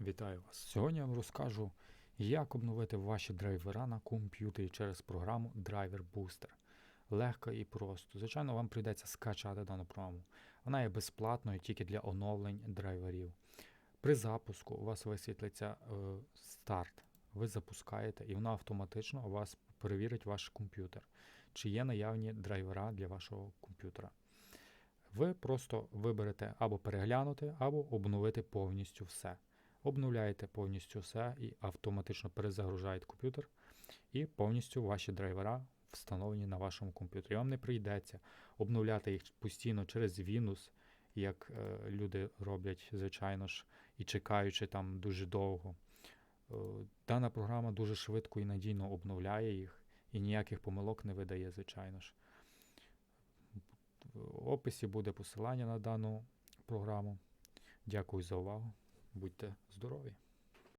Вітаю вас! Сьогодні я вам розкажу, як обновити ваші драйвера на комп'ютері через програму Driver Booster. Легко і просто. Звичайно, вам прийдеться скачати дану програму. Вона є безплатною тільки для оновлень драйверів. При запуску у вас висвітлиться е, старт. Ви запускаєте, і вона автоматично у вас перевірить ваш комп'ютер, чи є наявні драйвера для вашого комп'ютера. Ви просто виберете або переглянути, або обновити повністю все обновляєте повністю все і автоматично перезагружаєте комп'ютер, і повністю ваші драйвера встановлені на вашому комп'ютері. Вам не прийдеться обновляти їх постійно через Windows, як е, люди роблять, звичайно ж, і чекаючи там дуже довго. Е, дана програма дуже швидко і надійно обновляє їх, і ніяких помилок не видає, звичайно ж. В описі буде посилання на дану програму. Дякую за увагу. Будьте здорові!